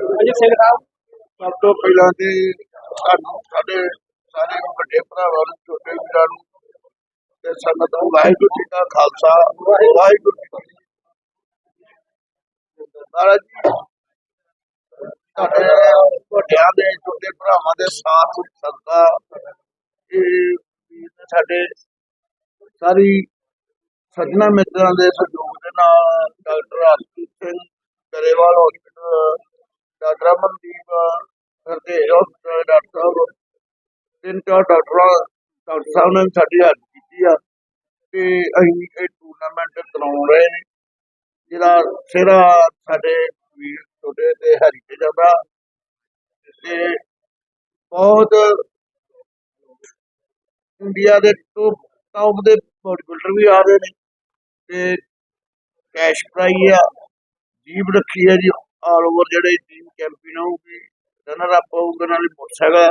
ਅਜੀਤ ਸਿੰਘ ਸਾਹਿਬ ਸਭ ਤੋਂ ਪਹਿਲਾਂ ਤੇ ਸਾਨੂੰ ਸਾਡੇ ਸਾਰੇ ਵੱਡੇ ਭਰਾਵਾਂ ਨੂੰ, ਛੋਟੇ ਵੀਰਾਂ ਨੂੰ ਤੇ ਸੰਗਤ ਨੂੰ ਵਾਹਿਗੁਰੂ ਜੀ ਦਾ ਖਾਲਸਾ, ਵਾਹਿਗੁਰੂ ਜੀ ਕੀ ਮਹਾਰਾਜ ਜੀ ਵੱਡਿਆਂ ਦੇ, ਛੋਟੇ ਭਰਾਵਾਂ ਦੇ ਸਾਥ, ਸਦਕਾ, ਇਹ ਸਾਡੇ ਸਾਰੀ ਸੱਜਣਾ ਮਿੱਤਰਾਂ ਦੇ ਸਹਿਯੋਗ ਦੇ ਨਾਲ doctor Harpreet Singh Grewal hospital doctor Amandeep Hardev hospital doctor ਸਾਹਿਬ। ਤਿੰਨ ਚਾਰ ਡਾਕਟਰਾਂ, ਡਾਕਟਰ ਸਾਹਿਬ ਨੇ ਸਾਡੀ ਹੈਲਪ ਕੀਤੀ ਆ ਤੇ ਅਸੀਂ ਇਹ ਟੂਰਨਾਮੈਂਟ ਕਰਾਉਣ ਰਹੇ ਨੇ। ਜਿਹੜਾ ਸਿਰਾ ਸਾਡੇ ਵੀਰ ਛੋਟੇ ਤੇ ਹਰੀ ਤੇ ਜਾਂਦਾ ਤੇ ਬਹੁਤ ਇੰਡੀਆ ਦੇ ਟੌਪ ਟੌਪ ਦੇ ਬਾਡੀਬਿਲਡਰ ਵੀ ਆ ਰਹੇ ਨੇ ਤੇ ਕੈਸ਼ ਪ੍ਰਾਈਜ਼ ਆ ਜੀਪ ਰੱਖੀ ਹੈ ਜੀ। ਆਲ ਓਵਰ ਜਿਹੜੇ ਟੀਮ ਚੈਂਪੀਅਨ ਹੋਊਗੀ ਰਨਰ ਅਪ ਹੋਊਗਾ, ਨਾਲੇ ਮੋਟਰਸਾਈਕਲ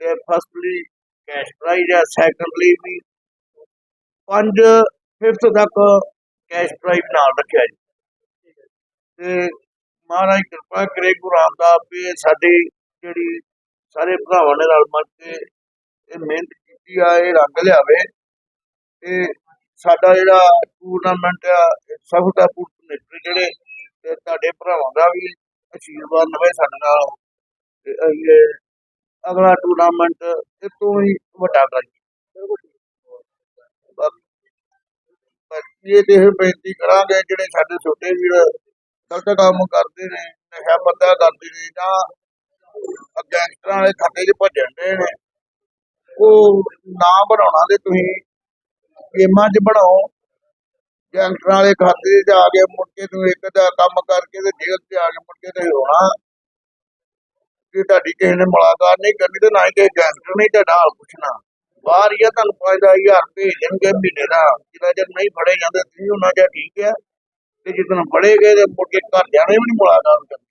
ਤੇ ਫਸਟਲੀ ਕੈਸ਼ ਪ੍ਰਾਈਜ਼ ਹੈ ਸੈਕੰਡਲੀ ਵੀ ਪੰਜ ਫਿਫਥ ਤੱਕ ਕੈਸ਼ ਪ੍ਰਾਈਜ਼ ਨਾਲ ਰੱਖਿਆ ਜੀ। ਤੇ ਮਹਾਰਾਜ ਕਿਰਪਾ ਕਰੇ, ਗੁਰੂ ਰਾਮਦਾਸ ਵੀ ਸਾਡੀ ਜਿਹੜੀ ਸਾਰੇ ਭਰਾਵਾਂ ਨੇ ਰਲ ਮਿਲ ਕੇ ਇਹ ਮਿਹਨਤ ਕੀਤੀ ਆ, ਇਹ ਰੰਗ ਲਿਆਵੇ। ਤੇ ਸਾਡਾ ਜਿਹੜਾ ਟੂਰਨਾਮੈਂਟ ਆ, ਇਹ ਸਫਲਤਾਪੂਰਨ ਜਿਹੜੇ ਤੇ ਤੁਹਾਡੇ ਭਰਾਵਾਂ ਦਾ ਵੀ ਆਸ਼ੀਰਵਾਦ ਨਵੇਂ ਸਾਡੇ ਨਾਲ। ਤੇ ਅਸੀਂ ਇਹ ਅਗਲਾ ਟੂਰਨਾਮੈਂਟ ਇਹ ਤੋਂ ਹੀ ਵੱਡਾ ਕਰੀਏ ਬਾਕੀ ਇਹ ਤੇ ਇਹ ਬੇਨਤੀ ਕਰਾਂਗੇ, ਜਿਹੜੇ ਸਾਡੇ ਛੋਟੇ ਵੀਰ ਗਲਤ ਕੰਮ ਕਰਦੇ ਨੇ, ਨਸ਼ਾ ਪੱਤਾ ਕਰਦੇ ਨੇ, ਜਾਂ ਗੈਂਗਸਟਰਾਂ ਵਾਲੇ ਖਾਤੇ 'ਚ ਭੱਜਣ ਦੇ ਨੇ, ਉਹ ਨਾ ਬਣਾਉਣਾ ਤੇ ਤੁਸੀਂ ਗੇਮਾਂ 'ਚ ਬਣਾਓ। ਗੈਂਗਸਟਰਾਂ ਵਾਲੇ ਖਾਤੇ 'ਚ ਆ ਕੇ ਮੁੜ ਕੇ ਇੱਕ ਦਾ ਕੰਮ ਕਰਕੇ ਤੇ ਜੇਲ੍ਹ 'ਚ ਆ ਕੇ ਮੁੜ ਤੇ ਰੋਣਾ। ਕਿ ਤੁਹਾਡੀ ਕਿਸੇ ਨੇ ਮੁਲਾਕਾਤ ਨਹੀਂ ਕਰਨੀ ਤੇ ਨਾ ਹੀ ਕਿਸੇ ਗੈਂਗਸਟਰ ਨੇ ਤੁਹਾਡਾ ਹਾਲ ਪੁੱਛਣਾ। ਬਾਹਰ ਹੀ ਆ, ਤੁਹਾਨੂੰ 5000 ਭੇਜ ਦੇਣਗੇ ਮਹੀਨੇ ਦਾ। ਜਿਹੜਾ ਜਦ ਨਹੀਂ ਫੜੇ ਜਾਂਦੇ ਤੁਸੀਂ, ਉਹਨਾਂ ਜਿਹਾ ਠੀਕ ਹੈ ਤੇ ਜਿੱਦਣ ਫੜੇ ਗਏ ਤੇ ਮੁੜ ਕੇ ਘਰ ਜਾਣੇ ਵੀ ਨਹੀਂ ਮੁਲਾਕਾਤ ਕਰਨੀ।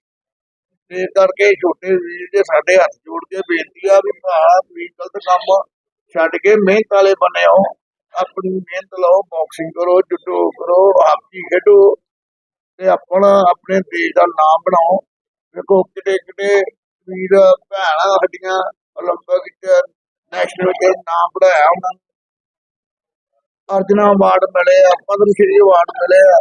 ਤੇ ਇਸ ਕਰਕੇ ਛੋਟੇ ਵੀਰ ਦੇ ਸਾਡੇ ਹੱਥ ਜੋੜ ਕੇ ਬੇਨਤੀ ਆ ਵੀ ਭਾ, ਤੁਸੀਂ ਗਲਤ ਕੰਮ ਛੱਡ ਕੇ ਮਿਹਨਤ ਵਾਲੇ ਬਣੇ ਆਪਣੀ ਮਿਹਨਤ ਲਾਓ ਬਾਕਸਿੰਗ ਕਰੋ ਜੁੱਡੋ ਕਰੋ ਹਾਕੀ ਖੇਡੋ ਤੇ ਆਪਣਾ ਆਪਣੇ ਦੇਸ਼ ਦਾ ਨਾਮ ਬਣਾਓ ਵੇਖੋ ਕਿਤੇ ਕਿਤੇ ਵੀਰ ਭੈਣਾਂ ਸਾਡੀਆਂ 올림픽 ਵਿੱਚ ਨੈਸ਼ਨਲ ਤੇ ਨਾਮ ਬਣਾਇਆ ਉਹਨਾਂ ਨੇ ਅਰਜਨਾ ਅਵਾਰਡ ਮਿਲੇ ਆ ਪਦਮ ਸ਼੍ਰੀ ਅਵਾਰਡ ਮਿਲੇ ਆ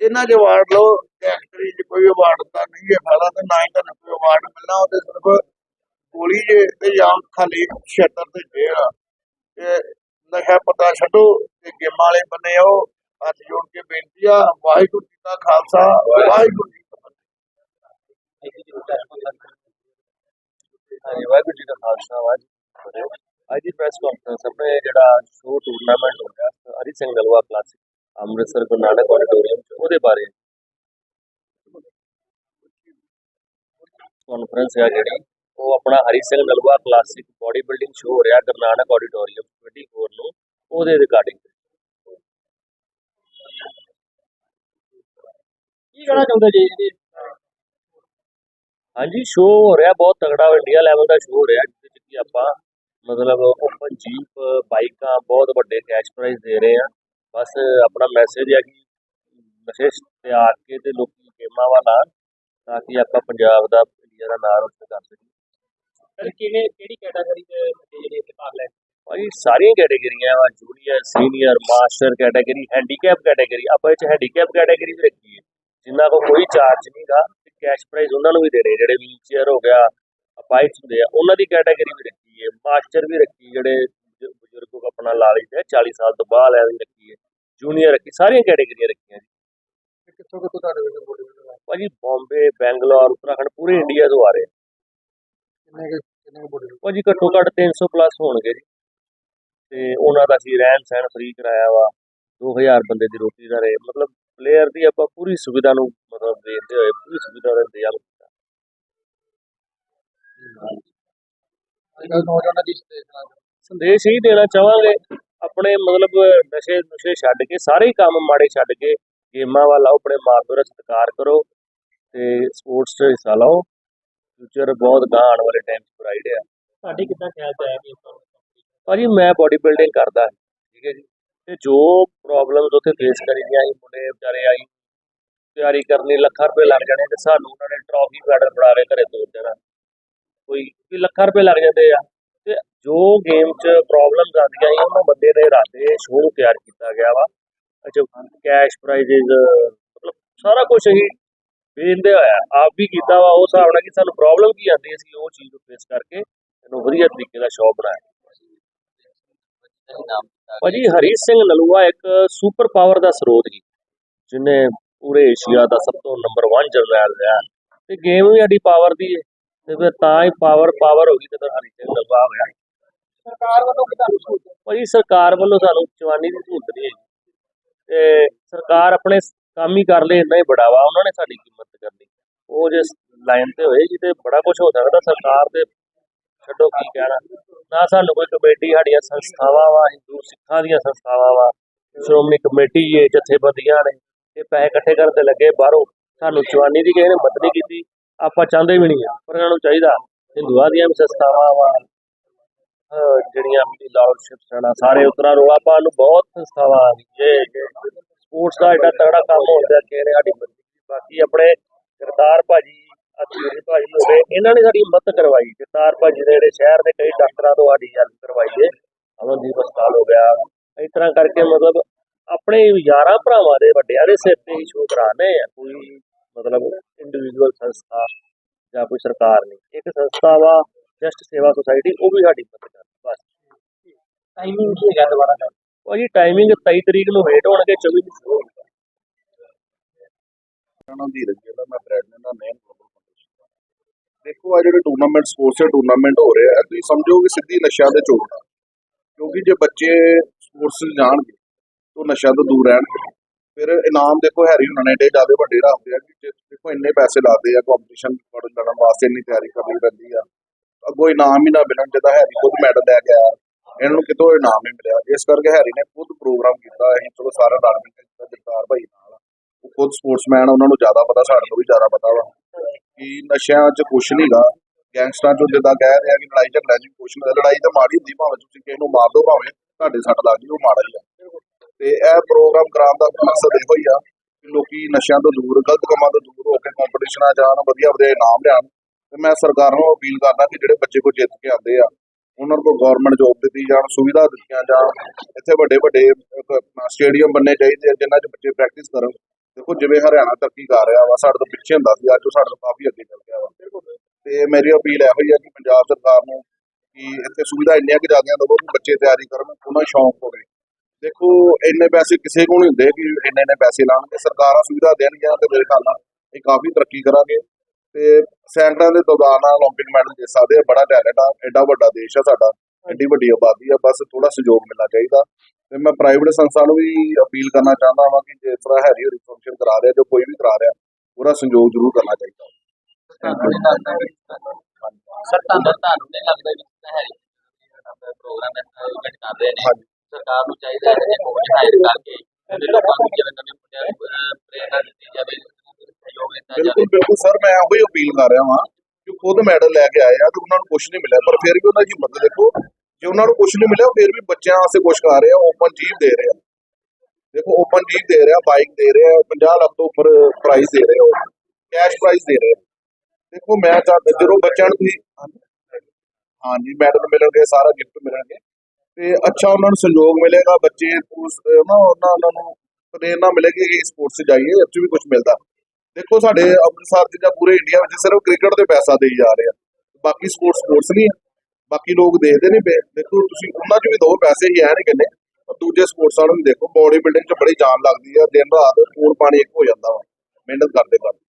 ਇਹਨਾਂ ਦੇ ਅਵਾਰਡ ਲਓ ਐਕਟਰੀ 'ਚ ਕੋਈ ਅਵਾਰਡ ਤਾਂ ਨਹੀਂ ਹੈ ਫਾਇਦਾ ਤੇ ਨਾ ਹੀ ਤੁਹਾਨੂੰ ਕੋਈ ਅਵਾਰਡ ਮਿਲਣਾ ਉਹ ਤੇ ਸਿਰਫ ਗੋਲੀ ਜੇ ਤੇ ਜਾਂ ਖਾਲੀ ਛੇਤਰ ਤੇ ਜੇਲ੍ਹ ਆ ਤੇ ਨਸ਼ਾ ਪਤਾ ਛੱਡੋ ਤੇ ਗੇਮਾਂ ਵਾਲੇ ਬੰਨੇ ਆਓ ਹੱਥ ਜੋੜ ਕੇ ਬੇਨਤੀ ਆ, ਵਾਹਿਗੁਰੂ ਜੀ ਦਾ ਖਾਲਸਾ, ਵਾਹਿਗੁਰੂ ਜੀ ਕੀ ਫਤਿਹ। ਹਾਂਜੀ, ਵਾਹਿਗੁਰੂ ਜੀ ਦਾ ਖਾਲਸਾ, ਵਾਹਿਗੁਰੂ ਜੀ ਕੀ ਫਤਿਹ। ਅੱਜ ਦੀ ਪ੍ਰੈਸ ਕਾਨਫਰੰਸ ਆਪਣੇ ਜਿਹੜਾ ਸ਼ੋ ਟੂਰਨਾਮੈਂਟ ਹੋ ਰਿਹਾ ਹਰੀ ਸਿੰਘ ਨਲਵਾ ਕਲਾਸਿਕ ਅੰਮ੍ਰਿਤਸਰ ਗੁਰੂ ਨਾਨਕ ਆਡੀਟੋਰੀਅਮ ਚ, ਉਹਦੇ ਬਾਰੇ ਕਾਨਫਰੰਸ ਹੈ ਜਿਹੜੀ। ਉਹ ਆਪਣਾ Hari Singh Nalwa classic body building show ਹੋ ਰਿਹਾ ਗੁਰੂ ਨਾਨਕ ਆਡੀਟੋਰੀਅਮ 24 ਨੂੰ ਉਹਦੇ ਰਿਗਾਰਡਿੰਗ ਕੀ ਕਹਿਣਾ ਚਾਹੁੰਦੇ ਜੀ? ਇਹਦੇ ਹਾਂਜੀ ਸ਼ੋ ਹੋ ਰਿਹਾ ਬਹੁਤ ਤਗੜਾ ਇੰਡੀਆ ਲੈਵਲ ਦਾ ਸ਼ੋ ਹੋ ਰਿਹਾ ਜਿਹਦੇ ਚ ਕਿ ਆਪਾਂ ਮਤਲਬ ਓਪਨ ਜੀਪ ਬਾਈਕਾਂ ਬਹੁਤ ਵੱਡੇ ਕੈਸ਼ ਪ੍ਰਾਈਜ਼ ਦੇ ਰਹੇ ਆ। ਬਸ ਆਪਣਾ ਮੈਸੇਜ ਹੈ ਕਿ ਨਸ਼ੇ ਤਿਆਗ ਕੇ ਤੇ ਲੋਕੀ ਗੇਮਾਂ ਵੱਲ ਤਾਂ ਕਿ ਆਪਾਂ ਪੰਜਾਬ ਦਾ ਇੰਡੀਆ ਦਾ ਨਾਮ ਰੋਸ਼ਨ ਕਰ ਸਕੀਏ। ਸਰ ਕਿਵੇਂ ਕਿਹੜੀ ਕੈਟਾਗਰੀ ਦੇ ਬੱਚੇ ਜਿਹੜੇ ਇੱਥੇ ਭਾਗ ਲੈ? ਭਾਈ ਸਾਰੀਆਂ ਕੈਟਾਗਰੀਆਂ ਵਾ junior senior master category handicap category ਆਪਾਂ ਇਹ ਚ ਹੈਂਡੀਕੈਪ ਕੈਟਾਗਰੀ ਵੀ ਰੱਖੀ ਹੈ ਜਿਨ੍ਹਾਂ ਕੋਲ ਕੋਈ ਚਾਰਜ ਨਹੀਂਗਾ ਤੇ ਕੈਸ਼ ਪ੍ਰਾਈਜ਼ ਉਹਨਾਂ ਨੂੰ ਵੀ ਦੇ ਰਹੇ ਜਿਹੜੇ ਵੀਲ ਚੇਅਰ ਹੋ ਗਿਆ ਅਪਾਈਟਸ ਹੁੰਦੇ ਆ ਉਹਨਾਂ ਦੀ ਕੈਟਾਗਰੀ ਵੀ ਰੱਖੀ ਹੈ ਮਾਸਟਰ ਵੀ ਰੱਖੀ ਜਿਹੜੇ ਬਜ਼ੁਰਗ ਕੋ ਆਪਣਾ ਲਾ ਲਈਦਾ 40 ਸਾਲ ਤੋਂ ਬਾਅਦ ਲੈ ਵੀ ਰੱਖੀ ਹੈ ਜੂਨੀਅਰ ਰੱਖੀ ਸਾਰੀਆਂ ਕੈਟਾਗਰੀਆਂ ਰੱਖੀਆਂ ਜੀ। ਕਿੱਥੋਂ ਕਿੱਥੋਂ ਤੁਹਾਡੇ ਵਿੱਚ ਬੋਡੀ ਭਾਜੀ ਬੰਬੇ ਬੈਂਗਲੌਰ ਉੱਤਰਾਖੰਡ ਪੂਰੇ ਇੰਡੀਆ ਤੋਂ ਆ ਰਹੇ ਆ। ਕਿੰਨੇ ਕੁ- ਕਿੰਨੇ ਬੋਡੀ ਭਾਜੀ ਘੱਟੋ ਘੱਟ 300 ਪਲੱਸ ਹੋਣਗੇ ਜੀ। ਤੇ ਉਹਨਾਂ ਦਾ ਅਸੀਂ ਰਹਿਣ ਸਹਿਣ ਫ੍ਰੀ ਕਰਾਇਆ ਵਾ। 2000 ਬੰਦੇ ਦੀ ਰੋਟੀ ਦਾ ਰੇ ਮਤਲਬ ਪਲੇਅਰ ਦੀ ਆਪਾਂ ਪੂਰੀ ਸੁਵਿਧਾ ਨੂੰ ਮਤਲਬ ਦੇਖਦੇ ਹੋਏ ਪੂਰੀ ਸੁਵਿਧਾ ਦਾ ਇੰਤਜ਼ਾਮ ਕੀਤਾ। ਅੱਜ ਕੱਲ੍ਹ ਨੌਜਵਾਨਾਂ ਦੀ ਦੇਖਣਾ ਸੰਦੇਸ਼ ਹੀ ਦੇਣਾ ਚਾਹਾਂਗੇ ਆਪਣੇ ਮਤਲਬ ਨਸ਼ੇ ਨੁਸ਼ੇ ਛੱਡ ਕੇ ਸਾਰੇ ਹੀ ਕੰਮ ਮਾੜੇ ਛੱਡ ਕੇ ਗੇਮਾਂ ਵੱਲ ਆਓ ਆਪਣੇ ਮਾਪਿਆਂ ਦਾ ਸਤਿਕਾਰ ਕਰੋ ਤੇ ਸਪੋਰਟਸ 'ਚ ਹਿੱਸਾ ਲਓ। ਫਿਊਚਰ ਬਹੁਤ ਗਾਂਹ ਆਉਣ ਵਾਲੇ ਟਾਈਮ 'ਚ ਬ੍ਰਾਈਟ ਆ। ਤੁਹਾਡੇ ਕਿੱਦਾਂ ਖਿਆਲ ਚ ਆਇਆ ਕਿ ਇਸ ਵਾਰ ਭਾਜੀ ਮੈਂ ਬਾਡੀ ਬਿਲਡਿੰਗ ਕਰਦਾ ਠੀਕ ਹੈ ਜੀ। ਤੇ ਜੋ ਪ੍ਰੋਬਲਮਸ ਉੱਥੇ ਫੇਸ ਕਰੀਦੀਆਂ ਸੀ ਮੁੰਡੇ ਵਿਚਾਰੇ ਆਈ ਤਿਆਰੀ ਕਰਨੀ ਲੱਖਾਂ ਰੁਪਏ ਲੱਗ ਜਾਣੇ ਤੇ ਸਾਨੂੰ ਉਹਨਾਂ ਨੇ ਟਰੋਫੀ ਮੈਡਲ ਫੜਾ ਕੇ ਘਰੇ ਤੋਰ ਦੇਣਾ ਕੋਈ ਵੀ ਲੱਖਾਂ ਰੁਪਏ ਲੱਗ ਜਾਂਦੇ ਆ। ਤੇ ਜੋ ਗੇਮ 'ਚ ਪ੍ਰੋਬਲਮਸ ਆਉਂਦੀਆਂ ਸੀ ਉਹਨਾਂ ਬੰਦੇ ਨੇ ਰਾਤੇ ਸ਼ੋਅ ਤਿਆਰ ਕੀਤਾ ਗਿਆ ਵਾ। ਅੱਛਾ ਕੈਸ਼ ਪ੍ਰਾਈਜ਼ਸ ਮਤਲਬ ਸਾਰਾ ਕੁਝ ਹੀ ਵੇਖਦੇ ਹੋਇਆ ਆਪ ਵੀ ਕੀਤਾ ਵਾ ਉਸ ਹਿਸਾਬ ਨਾਲ ਕਿ ਸਾਨੂੰ ਪ੍ਰੋਬਲਮ ਕੀ ਆਉਂਦੀ ਸੀ ਉਹ ਚੀਜ਼ ਨੂੰ ਫੇਸ ਕਰਕੇ ਇਹਨੂੰ ਵਧੀਆ ਤਰੀਕੇ ਦਾ ਸ਼ੋਅ ਬਣਾਇਆ। ਭਾਜੀ ਹਰੀਸ਼ ਸਿੰਘ ਨਲੂਆ ਇੱਕ ਸੁਪਰ ਪਾਵਰ ਦਾ ਸਰੋਤ ਸੀ ਜਿਹਨੇ ਪੂਰੇ ਏਸ਼ੀਆ ਦਾ ਸਭ ਤੋਂ ਨੰਬਰ 1 ਜਰਨੈਲ ਰਿਹਾ ਤੇ ਗੇਮ ਵੀ ਸਾਡੀ ਪਾਵਰ ਦੀ ਹੈ ਤੇ ਫਿਰ ਤਾਂ ਹੀ ਪਾਵਰ ਪਾਵਰ ਹੋ ਗਈ ਤੇ ਹਰੀਸ਼ ਸਿੰਘ ਨਲੂਆ ਹੋਇਆ। ਸਰਕਾਰ ਵੱਲੋਂ ਕਿ ਤੁਹਾਨੂੰ ਸਹੂਲਤ? ਭਾਜੀ ਸਰਕਾਰ ਵੱਲੋਂ ਸਾਨੂੰ ਜਵਾਨੀ ਦੀ ਸਹੂਲਤ ਨਹੀਂ ਹੈਗੀ। ਤੇ ਸਰਕਾਰ ਆਪਣੇ ਕੰਮ ਹੀ ਕਰ ਲੇ ਇੰਨਾ ਹੀ ਬੜਾ ਵਾ ਉਹਨਾਂ ਨੇ ਸਾਡੀ ਕੀਮਤ ਕਰਨੀ। ਉਹ ਜੇ ਲਾਈਨ ਤੇ ਹੋਏ ਜੀ ਤੇ ਬੜਾ ਕੁਝ ਹੋ ਸਕਦਾ, ਸਰਕਾਰ ਦੇ ਛੱਡੋ ਕੀ ਕਹਿਣਾ। ਨਾ ਸਾਨੂੰ ਕੋਈ ਕਮੇਟੀ, ਸਾਡੀਆਂ ਸੰਸਥਾਵਾਂ ਵਾ, ਹਿੰਦੂ ਸਿੱਖਾਂ ਦੀਆਂ ਸੰਸਥਾਵਾਂ ਵਾ, ਸ਼੍ਰੋਮਣੀ ਕਮੇਟੀ ਏ ਜਥੇਬੰਦੀਆਂ ਨੇ, ਇਹ ਪੈਸੇ ਇਕੱਠੇ ਕਰਨ ਤੇ ਲੱਗੇ ਬਾਹਰੋਂ। ਸਾਨੂੰ ਜਵਾਨੀ ਦੀ ਕਿਸੇ ਨੇ ਮਦਦ ਨਹੀਂ ਕੀਤੀ, ਆਪਾਂ ਚਾਹੁੰਦੇ ਵੀ ਨਹੀਂ ਆ। ਪਰ ਇਹਨਾਂ ਨੂੰ ਚਾਹੀਦਾ, ਹਿੰਦੂਆਂ ਦੀਆਂ ਵੀ ਸੰਸਥਾਵਾਂ ਵਾ ਜਿਹੜੀਆਂ ਵੀ ਲਾਰਡਸ਼ਿਪਸ ਹਨ, ਸਾਰੇ ਉਤਰਾ ਰੋਲਾ ਪਾਉਣ ਨੂੰ ਬਹੁਤ ਸੰਸਥਾਵਾਂ ਆ ਗਈਆਂ ਸਪੋਰਟਸ ਦਾ ਐਡਾ ਤਗੜਾ ਕੰਮ ਹੁੰਦਾ ਕਿ ਇਹਨੇ ਸਾਡੀ ਮਦਦ ਬਾਕੀ ਆਪਣੇ ਕਰਤਾਰ ਭਾਜੀ ਅਤੀਰੀ ਭਾਜੀ ਹੋ ਇਹਨਾਂ ਨੇ ਸਾਡੀ ਮਦਦ ਕਰਵਾਈ ਕਰਤਾਰ ਭਾਜੀ ਦੇ ਜਿਹੜੇ ਸ਼ਹਿਰ ਦੇ ਕਈ ਡਾਕਟਰਾਂ ਤੋਂ ਸਾਡੀ ਹੈਲਪ ਕਰਵਾਈ ਹੈ ਅਮਨਦੀਪ ਹਸਪਤਾਲ ਹੋ ਗਿਆ, ਇਸ ਤਰ੍ਹਾਂ ਕਰਕੇ ਮਤਲਬ ਆਪਣੇ ਯਾਰਾਂ ਭਰਾਵਾਂ ਦੇ ਵੱਡਿਆਂ ਦੇ ਸਿਰ ਤੇ ਹੀ ਸ਼ੋਅ ਕਰਾਣੇ ਆ, ਕੋਈ ਮਤਲਬ ਇੰਡੀਵਿਜੂਅਲ ਸੰਸਥਾ ਜਾਂ ਕੋਈ ਸਰਕਾਰ ਨਹੀਂ, ਇੱਕ ਸੰਸਥਾ ਵਾ ਜਸਟ ਸੇਵਾ ਸੁਸਾਇਟੀ ਉਹ ਵੀ ਸਾਡੀ ਮਦਦ ਕਰਦੀ ਬਸ। ਟਾਈਮਿੰਗ ਕੀ ਹੈਗਾ ਦੁਬਾਰਾ? ਦਾ ਉਹ ਜੀ ਟਾਈਮਿੰਗ 23 ਤਰੀਕ ਨੂੰ ਵੇਟ ਹੋਣਗੇ 24 ਨੂੰ ਸ਼ੁਰੂ ਹੋਊਗਾ ਨਾਮ ਦੀ ਰਜਿੰਦਰ ਮੈਂ ਪ੍ਰੈਜ਼ੀਡੈਂਟ ਦਾ ਮੇਨ ਗਲੋਬਲ ਫਾਊਂਡੇਸ਼ਨ ਦੇਖੋ ਆ ਜਿਹੜੇ ਟੂਰਨਾਮੈਂਟ ਸਪੋਰਟਸ ਦੇ ਟੂਰਨਾਮੈਂਟ ਹੋ ਰਹੇ ਆ, ਤੁਸੀਂ ਸਮਝੋ ਕਿ ਸਿੱਧੀ ਨਸ਼ਿਆਂ ਦੇ ਚੋਟ ਆ। ਕਿਉਂਕਿ ਜੇ ਬੱਚੇ ਸਪੋਰਟਸ 'ਚ ਜਾਣਗੇ, ਤਾਂ ਨਸ਼ਿਆਂ ਤੋਂ ਦੂਰ ਰਹਿਣਗੇ। ਫਿਰ ਇਨਾਮ ਦੇਖੋ ਹੈਰੀ ਹੁਣਾਂ ਨੇ ਏਡੇ ਜ਼ਿਆਦਾ ਵੱਡੇ ਰੱਖਦੇ ਆ ਕਿ ਜੇ- ਦੇਖੋ ਇੰਨੇ ਪੈਸੇ ਲਾਦੇ ਆ ਕੰਪੀਟੀਸ਼ਨ ਲੜਨ ਵਾਸਤੇ ਇੰਨੀ ਤਿਆਰੀ ਕਰਨੀ ਪੈਂਦੀ ਆ। ਅੱਗੋਂ ਇਨਾਮ ਹੀ ਨਾ ਮਿਲਣ ਜਿਹਦਾ ਹੈਰੀ ਖੁਦ ਮੈਡਲ ਲੈ ਕੇ ਆਇਆ। ਇਹਨਾਂ ਨੂੰ ਕਿਤੋਂ ਇਨਾਮ ਨਹੀਂ ਮਿਲਿਆ। ਇਸ ਕਰਕੇ ਹੈਰੀ ਨੇ ਖੁਦ ਪ੍ਰੋਗਰਾਮ ਕੀਤਾ। ਅਸੀਂ ਚਲੋ ਸਾਰਾ ਰਲ ਮਿਲ ਕੇ ਕੀਤਾ ਜਗਤਾਰ ਭਾਈ ਨਾਲ ਉਹ ਖੁਦ ਸਪੋਰਟਸਮੈਨ ਉਹਨਾਂ ਨੂੰ ਜ਼ਿਆਦਾ ਪਤਾ, ਸਾਡੇ ਤੋਂ ਵੀ ਜ਼ਿਆਦਾ ਪਤਾ ਵਾ। ਕਿ ਨਸ਼ਿਆਂ 'ਚ ਕੁਛ ਨਹੀਂਗਾ ਗੈਂਗਸਟਰਾਂ 'ਚੋਂ ਜਿੱਦਾਂ ਕਹਿ ਰਿਹਾ ਕਿ ਲੜਾਈ ਝਗੜਾ ਜੀ ਕੁਛ ਨਹੀਂ ਲੜਾਈ ਤਾਂ ਮਾੜੀ ਹੁੰਦੀ, ਭਾਵੇਂ ਤੁਸੀਂ ਕਿਸੇ ਨੂੰ ਮਾਰ ਦਿਓ ਭਾਵੇਂ ਤੁਹਾਡੇ ਸੱਟ ਲੱਗ ਜੀ ਉਹ ਮਾੜਾ ਹੀ ਆ। ਤੇ ਇਹ ਪ੍ਰੋਗਰਾਮ ਕਰਾਉਣ ਦਾ ਮਕਸਦ ਇਹੋ ਹੀ ਆ ਕਿ ਲੋਕੀ ਨਸ਼ਿਆਂ ਤੋਂ ਦੂਰ, ਗਲਤ ਕੰਮਾਂ ਤੋਂ ਦੂਰ ਹੋ ਕੇ ਕੰਪੀਟੀਸ਼ਨਾਂ ਜਾਣ ਵਧੀਆ ਵਧੀਆ ਇਨਾਮ ਲਿਆਉਣ। ਤੇ ਮੈਂ ਸਰਕਾਰ ਨੂੰ ਅਪੀਲ ਕਰਦਾ ਕਿ ਜਿਹੜੇ ਬੱਚੇ ਕੋ ਜਿੱਤ ਕੇ ਆਉਂਦੇ ਆ ਉਹਨਾਂ ਨੂੰ ਗਵਰਨਮੈਂਟ ਜੋਬ ਦਿੱਤੀ ਜਾਣ, ਸੁਵਿਧਾ ਦਿੱਤੀਆਂ ਜਾਣ, ਇੱਥੇ ਵੱਡੇ ਵੱਡੇ ਸਟੇਡੀਅਮ ਬੰਨੇ ਚਾਹੀਦੇ ਆ ਜਿਨ੍ਹਾਂ 'ਚ ਬੱਚੇ ਪ੍ਰੈਕਟਿਸ ਕਰਨ। ਦੇਖੋ, ਜਿਵੇਂ ਹਰਿਆਣਾ ਤਰੱਕੀ ਕਰ ਰਿਹਾ ਵਾ, ਸਾਡੇ ਤੋਂ ਪਿੱਛੇ ਹੁੰਦਾ ਸੀ, ਅੱਜ ਉਹ ਸਾਡੇ ਤੋਂ ਕਾਫੀ ਅੱਗੇ ਚੱਲ ਗਿਆ ਵਾ। ਤੇ ਮੇਰੀ ਅਪੀਲ ਇਹੋ ਹੀ ਆ ਕਿ ਪੰਜਾਬ ਸਰਕਾਰ ਨੂੰ ਕਿ ਇੱਥੇ ਸੁਵਿਧਾ ਇੰਨੀਆਂ ਕਿ ਜ਼ਿਆਦੀਆਂ ਦੇਵੋ ਕਿ ਬੱਚੇ ਤਿਆਰੀ ਕਰਨ, ਉਹਨਾਂ ਨੂੰ ਸ਼ੌਂਕ ਹੋਵੇ। ਦੇਖੋ, ਇੰਨੇ ਪੈਸੇ ਕਿਸੇ ਕੋਲ ਨਹੀਂ ਹੁੰਦੇ ਕਿ ਇੰਨੇ ਇੰਨੇ ਪੈਸੇ ਲਾਉਣਗੇ। ਸਰਕਾਰਾਂ ਸੁਵਿਧਾ ਦੇਣਗੀਆਂ ਤੇ ਮੇਰੇ ਖਿਆਲ ਨਾਲ ਇਹ ਕਾਫੀ ਤਰੱਕੀ ਕਰਾਂਗੇ। ਤੇ ਸੈਂਟਰਾਂ ਦੇ ਦੌਰਾਨ 올림픽 ਮੈਡਲ ਜਿੱਤ ਸਕਦੇ ਆ ਬੜਾ ਟੈਲੈਂਟ ਆ ਐਡਾ ਵੱਡਾ ਦੇਸ਼ ਆ ਸਾਡਾ ਐਡੀ ਵੱਡੀ ਆਬਾਦੀ ਆ ਬਸ ਥੋੜਾ ਸਹਿਯੋਗ ਮਿਲਣਾ ਚਾਹੀਦਾ ਤੇ ਮੈਂ ਪ੍ਰਾਈਵੇਟ ਸੰਸਥਾ ਨੂੰ ਵੀ ਅਪੀਲ ਕਰਨਾ ਚਾਹੁੰਦਾ ਹਾਂ ਕਿ ਜਿਸ ਤਰ੍ਹਾਂ ਹੈਰੀ ਹੋਰੀ ਫੰਕਸ਼ਨ ਕਰਾ ਰਿਹਾ ਜੋ ਕੋਈ ਵੀ ਕਰਾ ਰਿਹਾ ਪੂਰਾ ਸਹਿਯੋਗ ਜ਼ਰੂਰ ਕਰਨਾ ਚਾਹੀਦਾ ਤੁਹਾਨੂੰ ਨਹੀਂ ਲੱਗਦਾ ਸਰ ਤੁਹਾਨੂੰ ਤੁਹਾਨੂੰ ਨਹੀਂ ਲੱਗਦਾ ਕਿ ਹੈ ਪ੍ਰੋਗਰਾਮ ਇਵੈਂਟ ਕਰ ਰਹੇ ਨੇ ਹਾਂਜੀ। ਸਰਕਾਰ ਨੂੰ ਚਾਹੀਦਾ ਹੈ ਕਿ ਕੋਚ ਹਾਇਰ ਕਰਕੇ ਤੇ ਲੋਕਾਂ ਨੂੰ ਜਿਵੇਂ ਨਵੇਂ ਮੁੰਡਿਆਂ ਨੂੰ ਅਹ, ਪ੍ਰੇਰਨਾ ਦਿੱਤੀ ਜਾਵੇ ਜਾਵੇ ਬਿਲਕੁਲ ਬਿਲਕੁਲ ਸਰ ਮੈਂ ਉਹੀ ਅਪੀਲ ਕਰ ਰਿਹਾ ਹਾਂ ਕਿ ਖੁਦ ਮੈਡਲ ਲੈ ਕੇ ਆਏ ਆ ਤੇ ਉਹਨਾਂ ਨੂੰ ਕੁਝ ਨਹੀਂ ਮਿਲਿਆ ਪਰ ਫਿਰ ਵੀ ਉਹਨਾਂ ਦੀ ਹਿੰਮਤ ਦੇਖੋ ਜੇ ਉਹਨਾਂ ਨੂੰ ਕੁਝ ਨਹੀਂ ਮਿਲਿਆ ਫਿਰ ਵੀ ਬੱਚਿਆਂ ਵਾਸਤੇ ਕੁਝ ਕਰ ਰਹੇ ਆ ਓਪਨ ਜੀਪ ਦੇ ਰਹੇ ਆ। ਦੇਖੋ ਓਪਨ ਜੀਪ ਦੇ ਰਹੇ ਆ ਬਾਈਕ ਦੇ ਰਹੇ ਆ 50 ਲੱਖ ਤੋਂ ਉੱਪਰ ਪ੍ਰਾਈਜ਼ ਦੇ ਰਹੇ ਹੋ ਕੈਸ਼ ਪ੍ਰਾਈਜ਼ ਦੇ ਰਹੇ ਆ। ਦੇਖੋ ਮੈਂ ਚਾਹਦਾ ਜਦੋਂ ਬੱਚਿਆਂ ਨੂੰ ਤੁਸੀਂ ਹਾਂਜੀ ਮੈਡਲ ਮਿਲਣਗੇ ਸਾਰਾ ਗਿਫਟ ਮਿਲਣਗੇ ਤੇ ਅੱਛਾ ਉਹਨਾਂ ਨੂੰ ਸਹਿਯੋਗ ਮਿਲੇਗਾ ਬੱਚੇ ਉਸ ਨਾ ਉਹਨਾਂ ਨੂੰ ਪ੍ਰੇਰਨਾ ਮਿਲੇਗੀ ਕਿ ਸਪੋਰਟਸ 'ਚ ਜਾਈਏ 'ਚ ਵੀ ਕੁਝ ਮਿਲਦਾ। ਦੇਖੋ, ਸਾਡੇ ਅੰਮ੍ਰਿਤਸਰ 'ਚ ਜਾਂ ਪੂਰੇ ਇੰਡੀਆ ਵਿੱਚ ਸਿਰਫ ਕ੍ਰਿਕਟ ਤੇ ਪੈਸਾ ਦੇਈ ਜਾ ਰਹੇ ਆ। ਬਾਕੀ ਸਪੋਰਟਸ ਸਪੋਰਟਸ ਨਹੀਂ ਬਾਕੀ ਲੋਕ ਦੇਖਦੇ ਨੇ ਦੇਖੋ ਤੁਸੀਂ ਉਹਨਾਂ 'ਚ ਵੀ ਦੋ ਪੈਸੇ ਹੀ ਆਣ ਕਿੰਨੇ। ਦੂਜੇ ਸਪੋਰਟਸ ਵਾਲਿਆਂ ਨੂੰ ਦੇਖੋ ਬੋਡੀ ਬਿਲਡਿੰਗ 'ਚ ਬੜੀ ਜਾਨ ਲੱਗਦੀ ਆ। ਦਿਨ ਰਾਤ ਖੂਨ ਪਾਣੀ ਇੱਕ ਹੋ ਜਾਂਦਾ ਵਾ। ਮਿਹਨਤ ਕਰਦੇ ਕਰਦੇ।